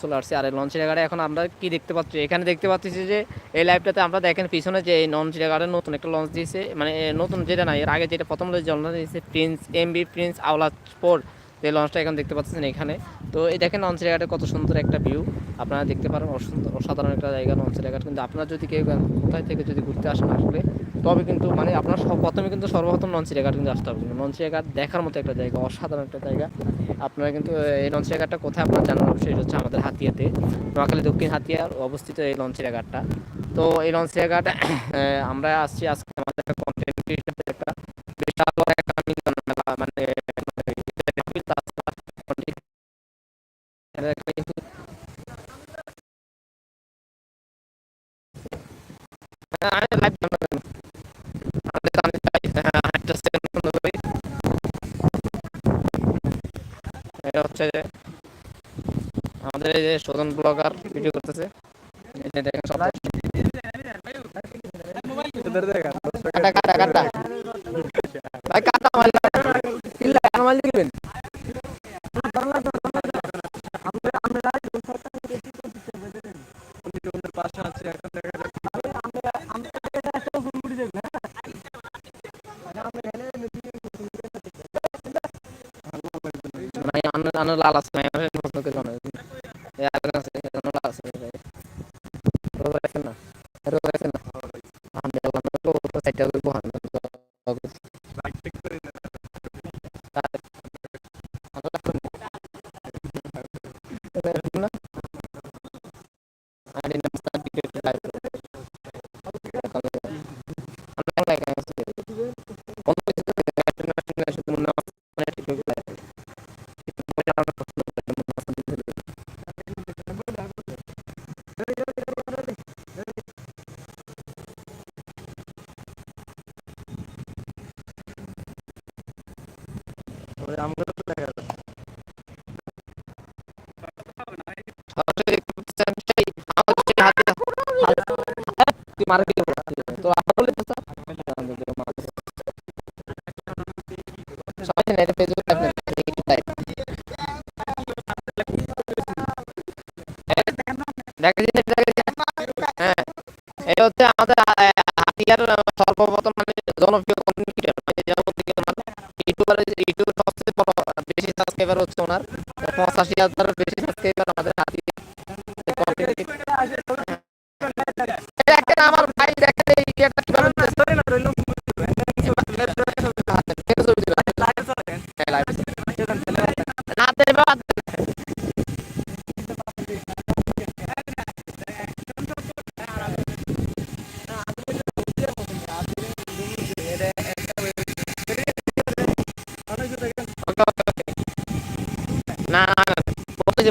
চলে আসছি আর এই লঞ্চ জায়গাটা এখন আমরা কি দেখতে পাচ্ছি? এখানে দেখতে পাচ্ছি যে এই লাইভটাতে আমরা দেখেন পিছনে যে এই লঞ্চ জায়গাটা নতুন একটা লঞ্চ দিয়েছে মানে নতুন যেটা না, এর আগে যেটা প্রথম লঞ্চ দিয়েছে Prince MB Prince Aola Sport যে লঞ্চটা এখন দেখতে পাচ্ছেন এখানে। তো এই দেখেন লঞ্চ জায়গাটা কত সুন্দর একটা ভিউ আপনারা দেখতে পারেন অসাধারণ একটা জায়গা লঞ্চ জায়গাটা কিন্তু আপনারা যদি কেউ কোথায় থেকে যদি ঘুরতে আসেন আসলে তবে কিন্তু মানে আপনার প্রথমে কিন্তু সর্বপ্রথম জায়গাটা কিন্তু আসতে হবে লঞ্চ জায়গা দেখার মতো একটা জায়গা অসাধারণ একটা জায়গা আপনারা কিন্তু এই জায়গাটা কোথায় আপনার জানার এটা হচ্ছে আমাদের হাতিয়াতে নোয়াখালী দক্ষিণ হাতিয়ার অবস্থিত এই জায়গাটা তো এই জায়গাটা আমরা আসছি আজকে আমাদের একটা কন্টেন্ট বিশাল একটা মেলা মানে এটা যায় আমাদের এই যে সদন ব্লগার ভিডিও করতেছে এই যে দেখেন সব কাটা কাটা কাটা। আন্ন লাল আছে আমি প্রশ্ন করে জানো। আছে আন্ন লাল আছে রোজ আছে না রোজ আছে না। সবাই এটা ফেসবুক হ্যাঁ এটা হচ্ছে আমাদের হাতিয়ার, সর্বপ্রথম মানে জনপ্রিয় কন্টেন্ট ক্রিয়েটর মানে মানে ইউটিউবার সবচেয়ে বড় বেশি সাবস্ক্রাইবার হচ্ছে ওনার। পঁচাশি হাজারের বেশি সাবস্ক্রাইবার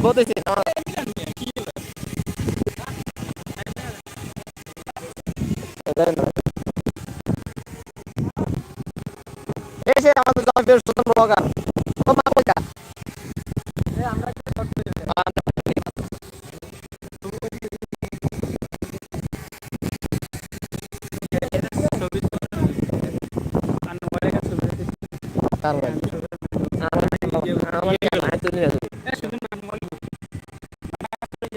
বলতেছি যে আমাদের জনপ্রিয় সুতন ব্লগার ও মা কইতা কার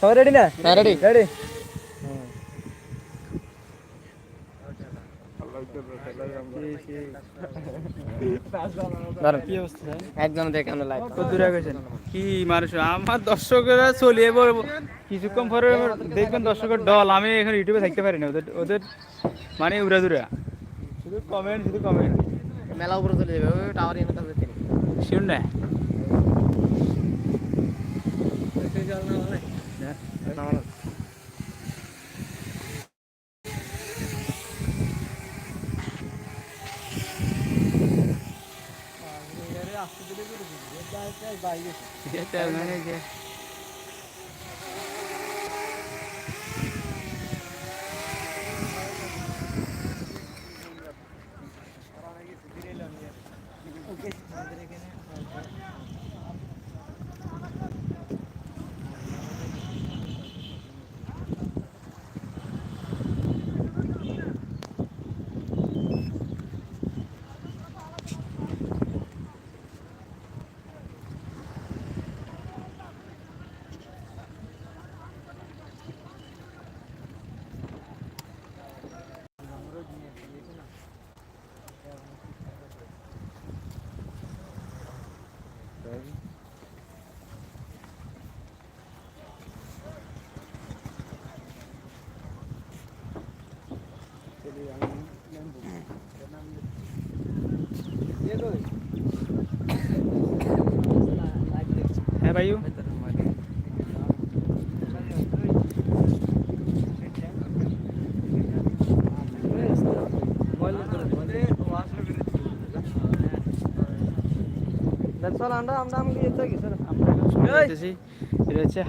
সবাই রেডি না হ্যাঁ রেডি রেডি একজন দেখে আমরা লাইভ দূরে গেছেন? কি মানুষ আমার দর্শকেরা চলিয়ে বলব কিছুক্ষণ পরে দেখবেন দর্শকের দল। আমি এখন ইউটিউবে থাকতে পারি না। ওদের ওদের মানে উড়া দুরা শুধু কমেন্ট শুধু কমেন্ট মেলা উপরে চলে যাবে। ওই টাওয়ার এনে থাকবে শুন না। এটা মানে যে হ্যাঁ ভাইও চল আমরা আমরা আমি এতে গেছি আমরা এখন শুনতে পাচ্ছি এটা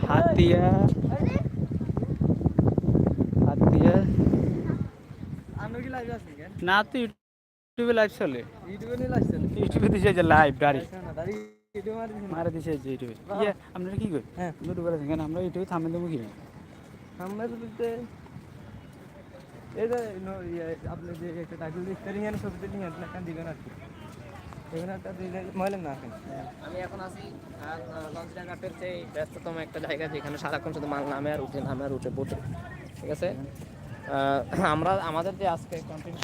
হাতিয়া। হাতিয়া। লাইভ কেন? না তো ইউটিউবে লাইভ চলে। ইউটিউবে নিয়ে লাগছেন ইউটিউবে দিছে যে লাইভ ডাইরেক্ট মারি দিছে যে ইউটিউবে ইয়ে আপনারা কি কই? হ্যাঁ। ইউটিউবে আছেন কেন আমরা ইউটিউবে থামেন দেবো কি? আমরা তো দিতে এই যে ইয়ে, আপনি যে একটা টাইটেল লিখতে নিয়ে ছবিতে নিয়ে না কান দিবেন আর কি। এখানে একটা দিলে মহিলা না এখন আমি এখন আছি ব্যস্ততম একটা জায়গা যেখানে সারাক্ষণ শুধু মাল নামে আর উঠে নামে আর উঠে ঠিক আছে? আমরা আমাদের যে আজকে কন্টেন্ট